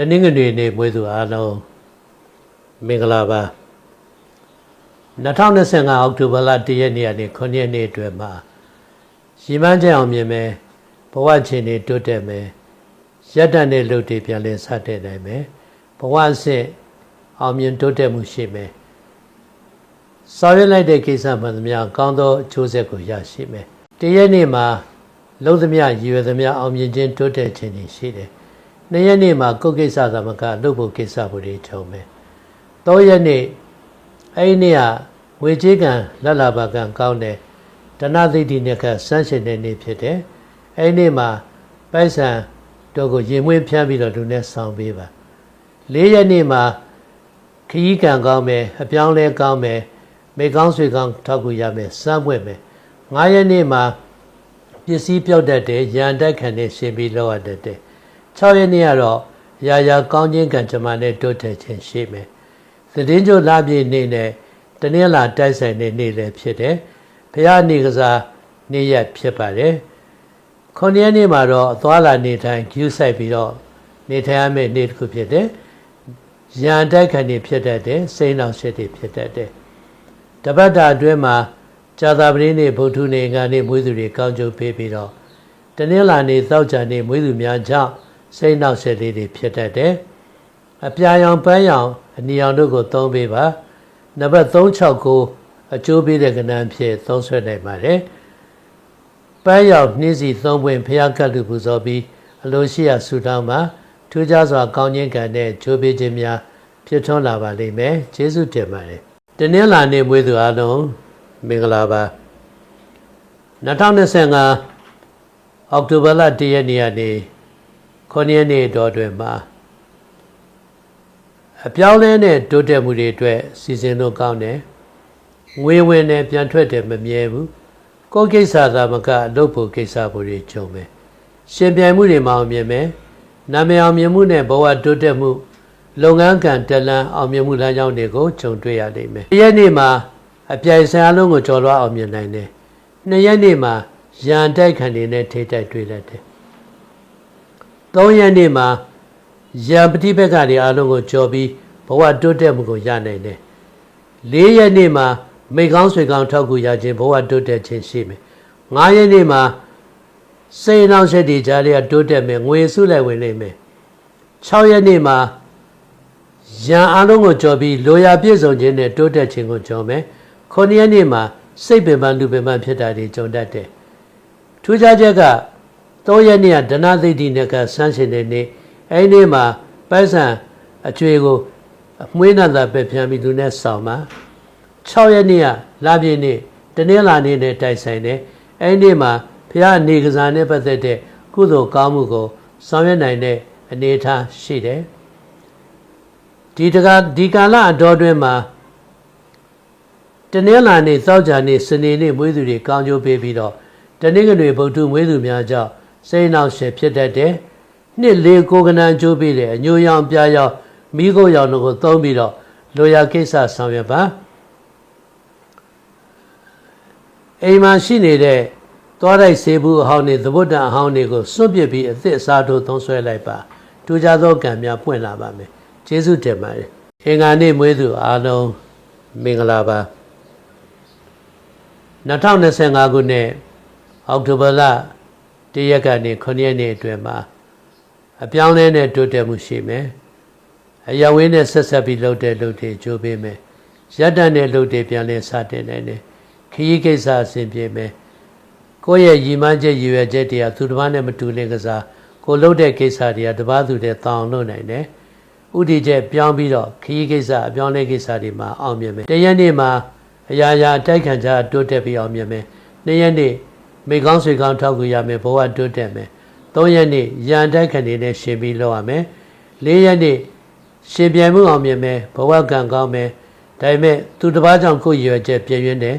တနင်္ဂနွေနေ့မွေးသူအားလုံးမင်္ဂလာပါ2025အောက်တိုဘာလ1ရက်နေ့ကနေ9ရက်နေ့အတွင်းမှာရီမန်းချက်အောင်မြင်မယ်ဘဝချင်းတွေတိုးတက်မယ်ရက်တန်တဲ့လူတွေပြန်လည်စတဲ့နိုင်မယ်ဘဝအဆင့်အောင်မြင်တိုးတက်မှုရှိမယ်ဆောင်ရွက်လိုက်တဲ့ကိစ္စမှန်သမျှကောင်းသောအကျိုးဆက်ကိုရရှိမယ်တရက်နေ့မှာလုံးသမျှရည်ရွယ်သမျှအောင်မြင်ခြင်းတိုးတက်ခြင်းတွေရှိတယ် နှစ်ရက်နေ့မှာကိုယ်ကိစ္စသမကလုပ်ဖို့ကိစ္စဖို့တွေထုံမယ်သုံးရက်နေ့အဲ့ဒီနေ့ကငွေကြေးကံလက်လာပါကံကောင်းတယ်တဏှသိတိနဲ့ကဆန်းရှင်တဲ့နေ့ဖြစ်တယ်အဲ့ဒီနေ့မှာပိုက်ဆံတို့ကိုရင်မွေးဖြန်းပြီးတော့လူနဲ့ဆောင်ပေးပါလေးရက်နေ့မှာခရီးကံကောင်းမယ်အပြောင်းလဲကောင်းမယ်မိကောင်းဆွေကောင်းထောက်ကူရမယ်စမ်းပွင့်မယ်ငါးရက်နေ့မှာပစ္စည်းပြောက်တတ်တယ်ရန်တိုက်ခံနေရှင်ပြီးလောက်ရတတ်တယ် 6ရက်နေ့ကတော့ရာရာကောင်းခြင်းကံကြမ္မာနဲ့တိုးတက်ခြင်းရှိမယ်သတင်းကြိုလာပြည့်နေ့နဲ့တနင်္လာတိုက်ဆိုင်တဲ့နေ့လည်းဖြစ်တယ်ဘုရားနေကစားနေ့ရက်ဖြစ်ပါတယ်ခုနှစ်ရက်နေ့မှာတော့အသွားလာနေထိုင်ကျူးဆိုင်ပြီးတော့နေထိုင်ရမယ့်နေ့တစ်ခုဖြစ်တယ်ရန်တိုက်ခံနေဖြစ်တတ်တယ်စိတ်နှောင့်ရှက်တွေဖြစ်တတ်တယ်တပတ်တာအတွင်းမှာဇာတာပတိနေ့ဗုဒ္ဓနေ့ငါနေ့မွေးသူတွေကောင်းကျိုးပေးပြီးတော့တနင်္လာနေ့သောကြာနေ့မွေးသူများကြောင့် စိတ်နှောက်ရှက်လေးတွေဖြစ်တတ်တယ်အပြာရောင်ပန်းရောင်အနီရောင်တို့ကိုသုံးပေးပါနံပါတ်369အကျိုးပေးတဲ့ကဏ္ဍဖြစ်သုံးဆွဲနိုင်ပါတယ်ပန်းရောင်နှင်းစီသုံးပွင့်ဖျားကတ်လူပူဇော်ပြီးအလိုရှိရာဆူတောင်းမှာထူးခြားစွာကောင်းခြင်းကံနဲ့ကျိုးပေးခြင်းများဖြစ်ထွန်းလာပါလိမ့်မယ်ကျေးဇူးတင်ပါတယ်တနင်္လာနေ့မွေးသူအားလုံးမင်္ဂလာပါ2025အောက်တိုဘာလ1ရက်နေ့ကနေ 9ရက်နေ့တော်တွင်မှာအပြောင်းလဲနဲ့တိုးတက်မှုတွေအတွက်စီစဉ်လို့ကောင်းတယ်ငွေဝင်နဲ့ပြန်ထွက်တယ်မမြဲဘူးကိုယ်ကိစ္စသာမကအလုပ်ဖို့ကိစ္စဖို့တွေကြုံမယ်ရှင်ပြိုင်မှုတွေမအောင်မြင်မယ်နာမည်အောင်မြင်မှုနဲ့ဘဝတိုးတက်မှုလုပ်ငန်းကံတလန်းအောင်မြင်မှုလမ်းကြောင်းတွေကိုကြုံတွေ့ရလိမ့်မယ်။ရက်နေ့မှာအပြိုင်ဆိုင်အလုံးကိုကျော်လွှားအောင်မြင်နိုင်တယ်။နှစ်ရက်နေ့မှာရန်တိုက်ခံနေနဲ့ထိတိုက်တွေ့လက်တယ်။ သုံးရက်နေ့မှာရန်ပฏิဘက်ကတွေအလုံးကိုကျော်ပြီးဘဝတိုးတက်မှုကိုရနိုင်တယ်။လေးရက်နေ့မှာမိကောင်းဆွေကောင်းထောက်ကူရခြင်းဘဝတိုးတက်ခြင်းရှိမယ်။ငါးရက်နေ့မှာစိတ်နှောင့်ယှက်တွေကြားတွေကတိုးတက်မယ်ငွေစုလိုက်ဝင်လိမ့်မယ်6ရက်နေ့မှာရန်အလုံးကိုကြော်ပြီးလိုရာပြည့်စုံခြင်းနဲ့တိုးတက်ခြင်းကိုကြော်မယ်9ရက်နေ့မှာစိတ်ပင်ပန်းလူပင်ပန်းဖြစ်တာတွေကြုံတတ်တယ်ထူးခြားချက်က 3ရက်နေ့ကဒနာသိတိနဲ့ကဆန်းရှင်တဲ့နေ့အဲဒီနေ့မှာပိုက်ဆံအကျွေကိုအမွှေးနံသာပဲဖြန်းပြီးသူနဲ့ဆောင်ပါ6ရက်နေ့ကလာပြည့်နေ့တနင်္လာနေ့နဲ့တိုက်ဆိုင်တယ်အဲဒီနေ့မှာဖះနေကစားနဲ့ပတ်သက်တဲ့ကုသိုလ်ကောင်းမှုကိုဆောင်ရွက်နိုင်တဲ့အနေအထားရှိတယ်ဒီတကဒီကာလအတော်တွင်မှာတနင်္လာနေ့သောကြာနေ့စနေနေ့မွေးသူတွေကောင်းကျိုးပေးပြီးတော့တနင်္ဂနွေဗုဒ္ဓမွေးသူများကြောင့် စိတ်နှောက်ရှက်ဖြစ်တတ်တယ်နှစ်လေးကိုကနန်ကျိုးပေးတယ်အညိုရောင်ပြားရောင်မိခိုးရောင်တို့ကိုသုံးပြီးတော့လိုရာကိစ္စဆောင်ရွက်ပါအိမ်မှာရှိနေတဲ့သွားတိုက်ဆေးဘူးအဟောင်းတွေသဘုတ်တန်အဟောင်းတွေကိုစွန့်ပစ်ပြီးအသစ်အစားထိုးသုံးဆွဲလိုက်ပါထူးခြားသောကံများပွင့်လာပါမယ်ကျေးဇူးတင်ပါတယ်အင်္ဂါနေ့မွေးသူအားလုံးမင်္ဂလာပါ2025ခုနှစ်အောက်တိုဘာလ တရက်ကနေ9ရက်နေ့အတွင်းမှာအပြောင်းလဲနဲ့တိုးတက်မှုရှိမယ်အယဝင်းနဲ့ဆက်ဆက်ပြီးလှုပ်တဲ့လှုပ်တွေကြိုးပေးမယ်ရက်တန်တဲ့လှုပ်တွေပြန်လည်စတင်နိုင်တယ်ခရီးကိစ္စအဆင်ပြေမယ်ကိုယ့်ရဲ့ရည်မှန်းချက်ရည်ရွယ်ချက်တွေကသူတစ်ပါးနဲ့မတူလင်ကစားကိုလှုပ်တဲ့ကိစ္စတွေကတစ်ပါးသူတည်းတောင်းလုပ်နိုင်တယ်ဥတီချက်ပြောင်းပြီးတော့ခရီးကိစ္စအပြောင်းလဲကိစ္စတွေမှာအောင်မြင်မယ်တရက်နေ့မှာအရာရာတိုက်ခံကြတိုးတက်ပြီးအောင်မြင်မယ်နှစ်ရက်နေ့ မိကောင်းဆွေကောင်းထောက်ကူရမယ်ဘဝတိုးတက်မယ်သုံးရက်နေ့ရန်တိုက်ခံနေနဲ့ရှင်ပြီးလောက်ရမယ်လေးရက်နေ့ရှင်ပြိုင်မှုအောင်မြင်မယ်ဘဝကံကောင်းမယ်ဒါပေမဲ့သူတစ်ပါးကြောင့်ကိုယ်ရွယ်ချက်ပြည့်ရင်းတယ်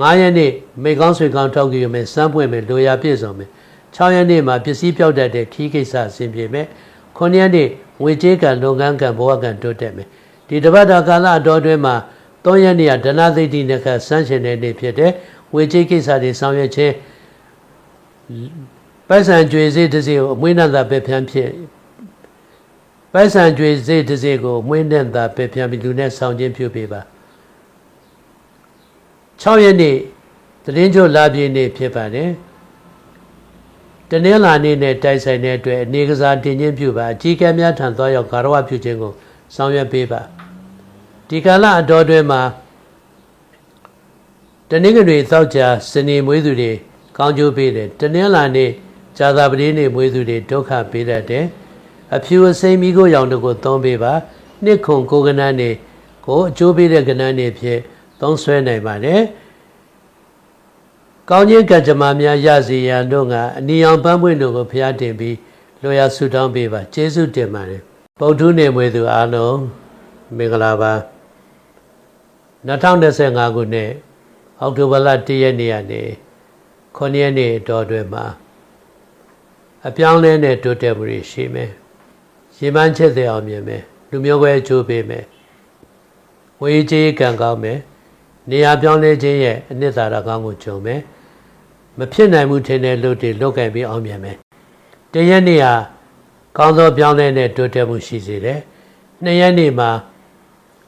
9ရက်နေ့မိကောင်းဆွေကောင်းထောက်ကြည့်မယ်စမ်းပွင့်မယ်လိုရာပြည့်စုံမယ်6ရက်နေ့မှာပစ္စည်းပြောက်တတ်တဲ့ခီးကိစ္စအဆင်ပြေမယ်9ရက်နေ့ငွေကြေးကံလုပ်ငန်းကံဘဝကံတိုးတက်မယ်ဒီတပတ်တာကာလအတော်တွင်းမှာ3ရက်နေ့ကဒနာသိတိနဲ့ကဆန်းရှင်တဲ့နေ့ဖြစ်တဲ့ငွေကြေးကိစ္စတွေဆောင်ရွက်ခြင်း ပိုက်ဆံကြွေစေးတစ်စီကိုအမွေးနံသာပဲဖြန်းဖြစ်ပပိုက်ဆံကြွေစိတ်တစ်စိတ်ကိုမွေးတဲ့သာပဲပြန်ပြီးလူနဲ့ဆောင်ခြင်းပြုပေးပါ6ရက်နေ့သတရင်ချိုလာပြည့်နေ့ဖြစ်ပါတယ်တနင်္လာနေ့နဲ့တိုက်ဆိုင်တဲ့အတွက်အနေကစားတင်ခြင်းပြုပါအကြီးကဲများထံသွားရောက်ဂါရဝပြုခြင်းကိုဆောင်ရွက်ပေးပါဒီကာလအတော်တွင်မှာတနင်္ဂနွေသောက်ကြစနေမွေးသူတွေ ကောင်းကျိုးပေးတယ်တနင်္လာနေ့ဇာတာပတိနေ့မွေးသူတွေဒုက္ခပေးတတ်တယ်အဖြူအစိမ်းမိကိုရောင်တို့ကိုသုံးပေးပါနှစ်ခုကိုကနန်းနေကိုအကျိုးပေးတဲ့ကနန်းနေဖြစ်သုံးဆွဲနိုင်ပါတယ်ကောင်းခြင်းကံကြမ္မာများရစီရန်တို့ကအနီအောင်ပန်းပွင့်တို့ကိုဖျားတင်ပြီးလိုရာဆုတောင်းပေးပါကျေးဇူးတင်ပါတယ်ပုဒ္ဓုနေမွေသူအားလုံးမင်္ဂလာပါ2025ခုနှစ်အောက်တိုဘာလ1ရက်နေ့ကနေ 9ရက်နေ့တော်တွင်မှာအပြောင်းလဲနဲ့တိုးတက်မှုတွေရှိမယ်။ရေမှန်းချက်တဲ့အောင်မြင်မယ်။လူမျိုးပဲအကျိုးပေးမယ်။ဝေကြီးကံကောင်းမယ်။နေရာပြောင်းလဲခြင်းရဲ့အနှစ်သာရကောင်းကိုကြုံမယ်။မဖြစ်နိုင်မှုထင်တဲ့လူတွေလုတ်ကင်ပြီးအောင်မြင်မယ်။တရက်နေ့ဟာကောင်းသောပြောင်းလဲနဲ့တိုးတက်မှုရှိစေတယ်။နှစ်ရက်နေ့မှာ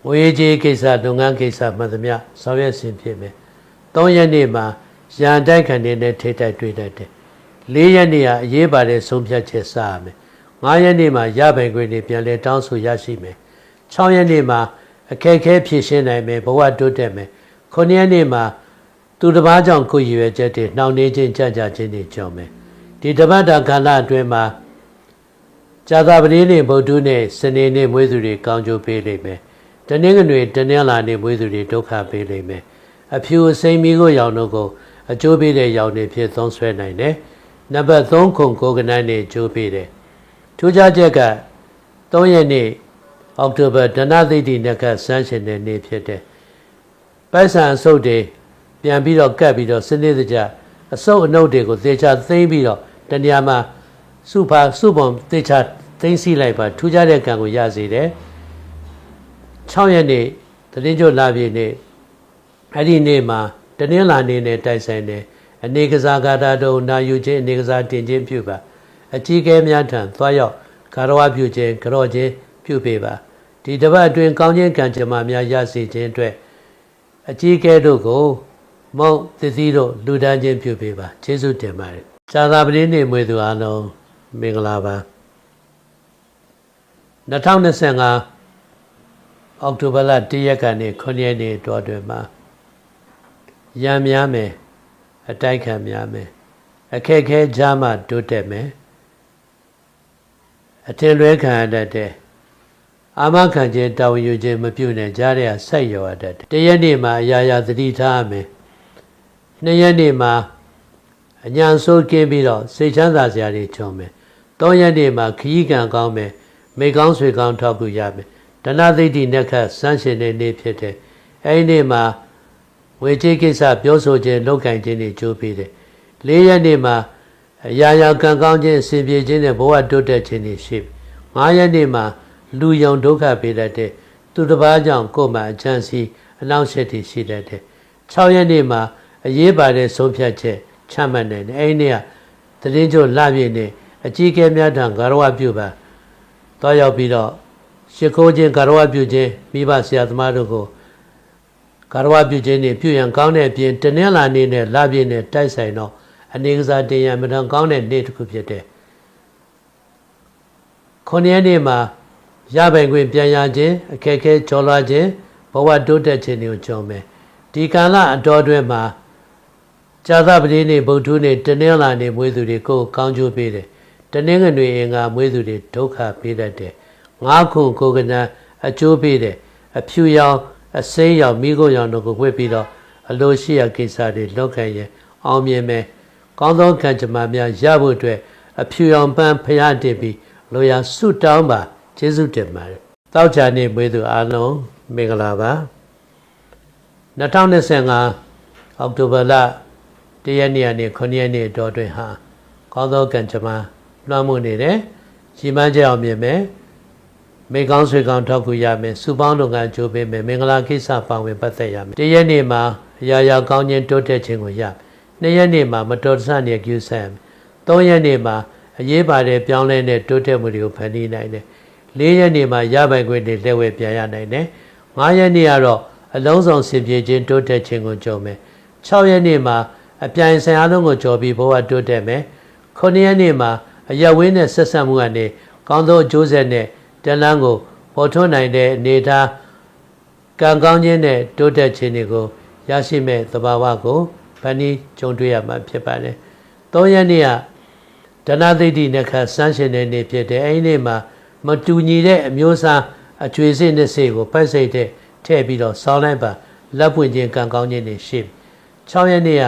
ဝေကြီးကိစ္စလုပ်ငန်းကိစ္စမှန်သမျှဆောင်ရွက်ဆင်ဖြစ်မယ်။သုံးရက်နေ့မှာ ရန်တိုက်ခံနေတဲ့ထိတိုက်တွေ့တတ်တယ်။၄ရက်နေ့ဟာအရေးပါတဲ့ဆုံးဖြတ်ချက်စရမယ်။၅ရက်နေ့မှာရပိုင်ခွင့်တွေပြန်လဲတောင်းဆိုရရှိမယ်။၆ရက်နေ့မှာအခက်အခဲဖြေရှင်းနိုင်မယ်ဘဝတိုးတက်မယ်။9ရက်နေ့မှာသူတစ်ပါးကြောင့်ကိုယ်ရည်ရွယ်ချက်တွေနှောင့်နှေးခြင်းကြကြခြင်းတွေကြောင့်မယ်။ဒီတပတ်တာခန္ဓာအတွင်းမှာဇာတာပတိနေ့ဗုဒ္ဓနေ့စနေနေ့မွေးသူတွေကောင်းကျိုးပေးလိမ့်မယ်။တနင်္ဂနွေတနင်္လာနေ့မွေးသူတွေဒုက္ခပေးလိမ့်မယ်။အဖြူအစိမ်းမီကိုရောင်တို့ကို အကျိုးပေးတဲ့ရောင်တွေဖြစ်သုံးဆွဲနိုင်တယ်။နံပါတ်3ခုကိုကနန်းနေအကျိုးပေးတယ်။ထူးခြားချက်က3ရက်နေ့အောက်တိုဘာဒနသိတိနက္ခဆန်းရှင်တဲ့နေ့ဖြစ်တဲ့ပိုက်ဆံအစုပ်တွေပြန်ပြီးတော့ကတ်ပြီးတော့စနစ်တကျအစုပ်အနှုတ်တွေကိုသေချာသိမ့်ပြီးတော့တနေရာမှာစုဖာစုပုံသေချာသိမ့်စီလိုက်ပါထူးခြားတဲ့ကံကိုရစေတယ်6ရက်နေ့တရင်ကျို့လာပြည့်နေ့အဲ့ဒီနေ့မှာ တနင်္လာနေ့နဲ့တိုက်ဆိုင်တယ်အနေကစားကာတာတုံနာယူခြင်းအနေကစားတင်ခြင်းပြုပါအကြီးကဲများထံသွားရောက်ကာရဝပြုခြင်းကြော့ခြင်းပြုပေးပါဒီတစ်ပတ်အတွင်းကောင်းခြင်းကံကြမ္မာများရစေခြင်းအတွက်အကြီးကဲတို့ကိုမုံသစ္စည်းတို့လူဒန်းခြင်းပြုပေးပါကျေးဇူးတင်ပါတယ်ဇာတာပတိနေ့မွေသူအားလုံးမင်္ဂလာပါ2025အောက်တိုဘာလ1ရက်ကနေ9ရက်နေ့တော်တွင်မှာ ရံများမယ်အတိုက်ခံများမယ်အခက်ခဲကြားမှတိုးတက်မယ်အထင်လွဲခံရတတ်တဲ့အာမခံခြင်းတာဝန်ယူခြင်းမပြုနဲ့ကြားရဆက်ရောရတတ်တယ်တရက်နေ့မှာအရာရာသတိထားရမယ်နှစ်ရက်နေ့မှာအညာဆိုးကင်းပြီးတော့စိတ်ချမ်းသာစရာတွေခြုံမယ်သုံးရက်နေ့မှာခရီးကံကောင်းမယ်မိကောင်းဆွေကောင်းထောက်ကူရမယ်ဒနာသိတိနက္ခစမ်းရှင်တဲ့နေ့ဖြစ်တဲ့အဲဒီနေ့မှာ ဝေကြီးကိစ္စပြောဆိုခြင်းလောက်ကင်ခြင်းတွေကြိုးပေးတယ်၄ရက်နေ့မှာအရာရာကံကောင်းခြင်းအစဉ်ပြေခြင်းနဲ့ဘဝတိုးတက်ခြင်းတွေရှိ၅ရက်နေ့မှာလူယုံဒုက္ခပေးတတ်တဲ့သူတစ်ပါးကြောင့်ကိုယ်မှအချမ်းစီအနောက်ဆက်တွေရှိတတ်တယ်၆ရက်နေ့မှာအရေးပါတဲ့ဆုံးဖြတ်ချက်ချမှတ်နိုင်တယ်အဲဒီနေ့ကတရင်ကျို့လပြည့်နေ့အကြီးကဲများထံဂါရဝပြုပါတောရောက်ပြီးတော့ရှ िख ိုးခြင်းဂါရဝပြုခြင်းမိဘဆရာသမားတို့ကို ကာရဝပြုခြင်းနဲ့ပြုရန်ကောင်းတဲ့အပြင်တနင်္လာနေ့နဲ့လပြည့်နဲ့တိုက်ဆိုင်တော့အနေကစားတင်ရန်မတန်ကောင်းတဲ့နေ့တစ်ခုဖြစ်တဲ့ခုနှစ်ရက်နေ့မှာရပိုင်ခွင့်ပြန်ရခြင်းအခက်အခဲကျော်လွှားခြင်းဘဝတိုးတက်ခြင်းတွေကိုကြုံမယ်ဒီကာလအတော်တွင်မှာဇာသပတိနေ့ဗုဒ္ဓနေ့တနင်္လာနေ့မွေးသူတွေကိုကောင်းကျိုးပေးတယ်တနင်္ဂနွေအင်္ဂါမွေးသူတွေဒုက္ခပေးတတ်တယ်ငါးခုကိုကနအကျိုးပေးတယ်အဖြူရောင် အစိမ်းရောင်မိခိုးရောင်တို့ကိုဝှက်ပြီးတော့အလိုရှိရာကိစ္စတွေလောက်ခံရင်အောင်မြင်မယ်ကောင်းသောကံကြမ္မာများရဖို့အတွက်အဖြူရောင်ပန်းဖျားတင်ပြီးလိုရာဆုတောင်းပါကျေးဇူးတင်ပါတယ်တောက်ချာနေမွေးသူအားလုံးမင်္ဂလာပါ2025အောက်တိုဘာလ1ရက်နေ့ကနေ9ရက်နေ့တော်တွင်ဟာကောင်းသောကံကြမ္မာလွှမ်းမိုးနေတယ်ရှိမှန်းကြအောင်မြင်မယ် မေကောင်းဆွေကောင်းထောက်ကူရမယ်စုပေါင်းလုပ်ငန်းကြိုးပေးမယ်မင်္ဂလာကိစ္စပါဝင်ပတ်သက်ရမယ်တရက်နေ့မှာအရာရာကောင်းခြင်းတိုးတက်ခြင်းကိုရနှစ်ရက်နေ့မှာမတော်တဆနေကျူးဆန်သုံးရက်နေ့မှာအရေးပါတဲ့ပြောင်းလဲတဲ့တိုးတက်မှုတွေကိုဖန်တီးနိုင်တယ်၄ရက်နေ့မှာရပိုင်ခွင့်တွေလက်ဝဲပြန်ရနိုင်တယ်၅ရက်နေ့ကတော့အလုံးစုံစင်ပြေခြင်းတိုးတက်ခြင်းကိုကြုံမယ်6ရက်နေ့မှာအပြိုင်ဆိုင်အားလုံးကိုကြော်ပြီးဘဝတိုးတက်မယ်9ရက်နေ့မှာအရက်ဝင်းနဲ့ဆက်ဆက်မှုကနေကောင်းသောအကျိုးဆက်နဲ့ တလန်းကိုပေါ်ထွန်းနိုင်တဲ့အနေအထားကံကောင်းခြင်းနဲ့တိုးတက်ခြင်းတွေကိုရရှိမဲ့သဘာဝကိုဗဏီကြုံတွေ့ရမှာဖြစ်ပါတယ်၃ရက်နေ့ကဒနာသိတိနခဆန်းရှင်တဲ့နေ့ဖြစ်တယ်အဲဒီနေ့မှာမတူညီတဲ့အမျိုးအစားအကျွေးစိတ်နဲ့စိတ်ကိုပိုက်စိတ်တဲ့ထည့်ပြီးတော့ဆောင်းလိုက်ပါလက်ပွင့်ခြင်းကံကောင်းခြင်းတွေရှိ6ရက်နေ့က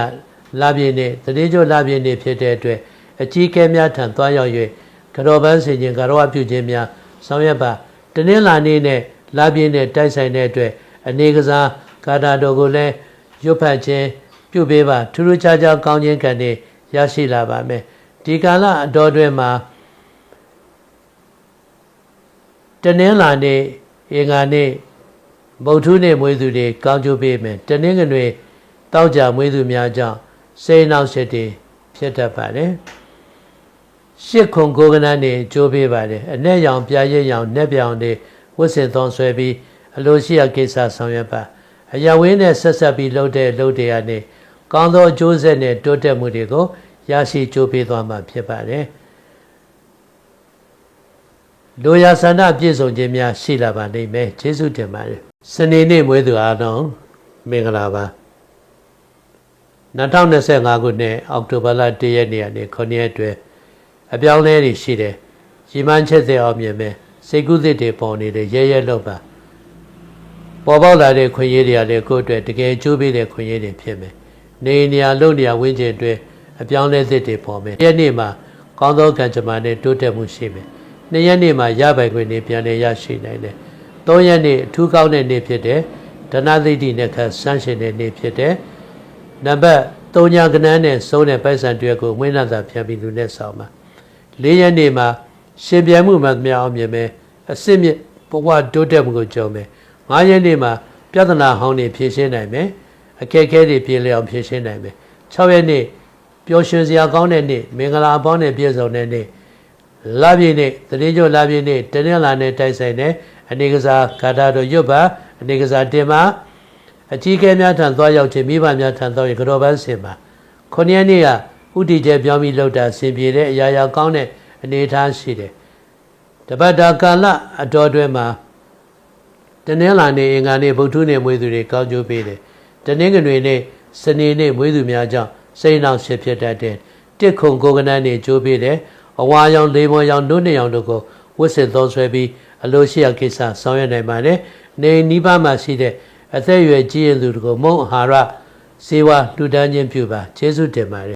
လာပြည့်နေ့တတိကျလာပြည့်နေ့ဖြစ်တဲ့အတွက်အကြီးကဲများထံသွားရောက်၍ကတော်ပန်းစင်ခြင်းကတော်ဝပြုခြင်းများ ဆောင်ရွက်ပါတနင်္လာနေ့နဲ့လာပြည့်နေ့တိုက်ဆိုင်တဲ့အတွက်အနေကစားကာတာတော်ကိုလည်းရွတ်ဖတ်ခြင်းပြုပေးပါထူးထူးခြားခြားကောင်းခြင်းကံတွေရရှိလာပါမယ်ဒီကာလအတော်တွင်မှာတနင်္လာနေ့အင်္ဂါနေ့ဗုဒ္ဓနေ့မွေးသူတွေကောင်းကျိုးပေးမယ်တနင်္ဂနွေတောက်ကြမွေးသူများကြောင့်စိတ်နှောက်ရှက်တွေဖြစ်တတ်ပါတယ် ရှစ်ခုကိုကနန်းနေကြိုးပေးပါတယ်အ내ရောင်ပြာရစ်ရောင်နှက်ပြောင်တွေဝတ်ဆင်သွန်ဆွဲပြီးအလိုရှိရာကိစ္စဆောင်ရွက်ပါအရဝင်းနဲ့ဆက်ဆက်ပြီးလှုပ်တဲ့လှုပ်တွေကနေကောင်းသောအကျိုးဆက်နဲ့တိုးတက်မှုတွေကိုရရှိကြိုးပေးသွားမှာဖြစ်ပါတယ်လိုရာဆန္ဒပြည့်စုံခြင်းများရှိလာပါလိမ့်မယ်ကျေးဇူးတင်ပါတယ်စနေနေ့မွေးသူအားလုံးမင်္ဂလာပါ2025ခုနှစ်အောက်တိုဘာလ1ရက်နေ့ကနေ9ရက်အတွင်း အပြောင်းလဲတွေရှိတယ်ရီမန်းချက်တဲ့အောင်မြင်မယ်စိတ်ကူးသစ်တွေပေါ်နေတယ်ရဲရဲလို့ပါပေါ်ပေါက်လာတဲ့ခွင့်ရည်တွေကလည်းကိုယ့်အတွက်တကယ်ကျိုးပေးတဲ့ခွင့်ရည်တွေဖြစ်မယ်နေနေရာလုံနေရာဝင်းကျင်အတွက်အပြောင်းလဲသစ်တွေပေါ်မယ်ရက်နေ့မှာကောင်းသောကံကြမ္မာနဲ့တိုးတက်မှုရှိမယ်နှစ်ရက်နေ့မှာရပိုင်ခွင့်တွေပြန်လည်ရရှိနိုင်တယ်သုံးရက်နေ့အထူးကောင်းတဲ့နေ့ဖြစ်တယ်ဒနာသိတိနဲ့ခတ်ဆန်းရှင်တဲ့နေ့ဖြစ်တယ်နံပါတ်3ညကနန်းနဲ့စုံးတဲ့ပိုက်ဆံတွေ့ကိုဝင်းလာတာပြန်ပြီးလူနဲ့ဆောင်ပါ ၄ရက်နေ့မှာရှင်ပြိုင်မှုမှမြောက်အောင်မြင်မယ်အစစ်မြစ်ဘဝတိုးတက်မှုကိုကြုံမယ်၅ရက်နေ့မှာပြဿနာဟောင်းတွေဖြေရှင်းနိုင်မယ်အခက်အခဲတွေပြေလည်အောင်ဖြေရှင်းနိုင်မယ်6ရက်နေ့ပျော်ရွှင်စရာကောင်းတဲ့နေ့မင်္ဂလာအပေါင်းနဲ့ပြည့်စုံတဲ့နေ့လာပြည့်နေ့တတိကျလာပြည့်နေ့တနင်္လာနေ့တိုက်ဆိုင်တဲ့အနေကစားဂါထာတော်ရွတ်ပါအနေကစားတင်ပါအကြီးကဲများထံသွားရောက်ခြင်းမိဘများထံသွားရင်ကြောပန်းစင်ပါခုနှစ်ရက်နေ့က ဥတီကျပြောင်းပြီးလှုပ်တာဆင်ပြေတဲ့အရာရာကောင်းတဲ့အနေအထားရှိတယ်တပတ်တာကာလအတော်တွဲမှာတနင်္လာနေ့အင်္ဂါနေ့ဗုဒ္ဓနေ့မွေးသူတွေကောင်းကျိုးပေးတယ်တနင်္ဂနွေနေ့စနေနေ့မွေးသူများကြောင့်စိတ်နှောက်ရှက်ဖြစ်တတ်တဲ့တစ်ခုံကိုကနန်းနေကျိုးပေးတယ်အဝါရောင်လေးမော်ရောင်နှုတ်နှစ်ရောင်တို့ကိုဝစ်စစ်သုံးဆွဲပြီးအလိုရှိရာကိစ္စဆောင်ရွက်နိုင်ပါတယ်နေနီးပါးမှာရှိတဲ့အသက်အရွယ်ကြီးရင်သူတို့ကိုမုံအာဟာရစေဝါလှူဒန်းခြင်းပြုပါကျေးဇူးတင်ပါတယ်